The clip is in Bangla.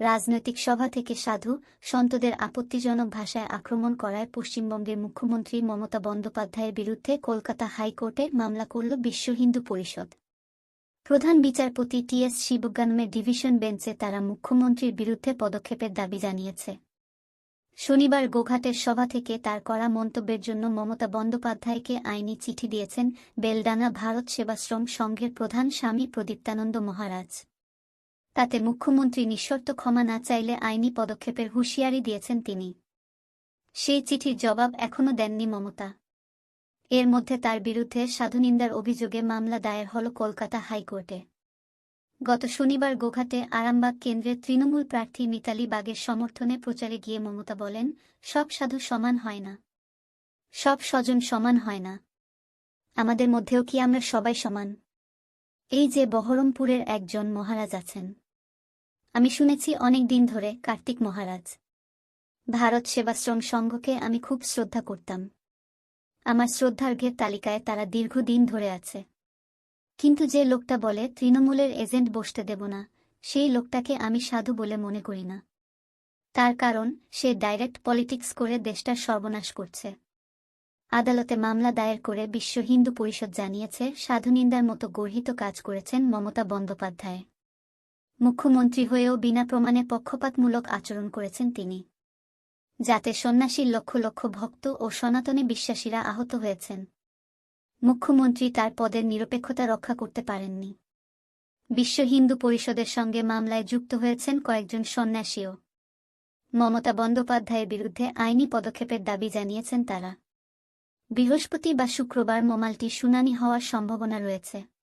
রাজনৈতিক সভা থেকে সাধু সন্তদের আপত্তিজনক ভাষায় আক্রমণ করায় পশ্চিমবঙ্গের মুখ্যমন্ত্রী মমতা বন্দ্যোপাধ্যায়ের বিরুদ্ধে কলকাতা হাইকোর্টে মামলা করল বিশ্ব হিন্দু পরিষদ। প্রধান বিচারপতি টি এস শিবজ্ঞানমের ডিভিশন বেঞ্চে তারা মুখ্যমন্ত্রীর বিরুদ্ধে পদক্ষেপের দাবি জানিয়েছে। শনিবার গোঘাটের সভা থেকে তার করা মন্তব্যের জন্য মমতা বন্দ্যোপাধ্যায়কে আইনি চিঠি দিয়েছেন বেলডানা ভারত সেবাশ্রম সংঘের প্রধান স্বামী প্রদীপ্তানন্দ মহারাজ। তাতে মুখ্যমন্ত্রী নিঃশর্ত ক্ষমা না চাইলে আইনি পদক্ষেপের হুঁশিয়ারি দিয়েছেন তিনি। সেই চিঠির জবাব এখনও দেননি মমতা। এর মধ্যে তার বিরুদ্ধে সাধুনিন্দার অভিযোগে মামলা দায়ের হল কলকাতা হাইকোর্টে। গত শনিবার গোঘাটে আরামবাগ কেন্দ্রের তৃণমূল প্রার্থী মিতালি বাগের সমর্থনে প্রচারে গিয়ে মমতা বলেন, সব সাধু সমান হয় না। সব স্বজন সমান হয় না। আমাদের মধ্যেও কি আমরা সবাই সমান? এই যে বহরমপুরের একজন মহারাজ আছেন। আমি শুনেছি অনেক দিন ধরে কার্তিক মহারাজ। ভারত সেবাশ্রম সংঘকে আমি খুব শ্রদ্ধা করতাম। আমার শ্রদ্ধার্ঘের তালিকায় তারা দীর্ঘদিন ধরে আছে। কিন্তু যে লোকটা বলে, তৃণমূলের এজেন্ট বসতে দেব না সেই লোকটাকে আমি সাধু বলে মনে করি না। তার কারণ, সে ডাইরেক্ট পলিটিক্স করে দেশটার সর্বনাশ করছে। আদালতে মামলা দায়ের করে বিশ্ব হিন্দু পরিষদ জানিয়েছে সাধুনিন্দার মতো গর্হিত কাজ করেছেন মমতা বন্দ্যোপাধ্যায়। মুখ্যমন্ত্রী হয়েও বিনা প্রমাণে পক্ষপাতমূলক আচরণ করেছেন তিনি। যাতে সন্ন্যাসীর লক্ষ লক্ষ ভক্ত ও সনাতনে বিশ্বাসীরা আহত হয়েছেন। মুখ্যমন্ত্রী তার পদের নিরপেক্ষতা রক্ষা করতে পারেননি। বিশ্ব হিন্দু পরিষদের সঙ্গে মামলায় যুক্ত হয়েছেন কয়েকজন সন্ন্যাসীও। মমতা বন্দ্যোপাধ্যায়ের বিরুদ্ধে আইনি পদক্ষেপের দাবি জানিয়েছেন তারা। বৃহস্পতি বা শুক্রবার মোমালটি শুনানি হওয়ার সম্ভাবনা রয়েছে।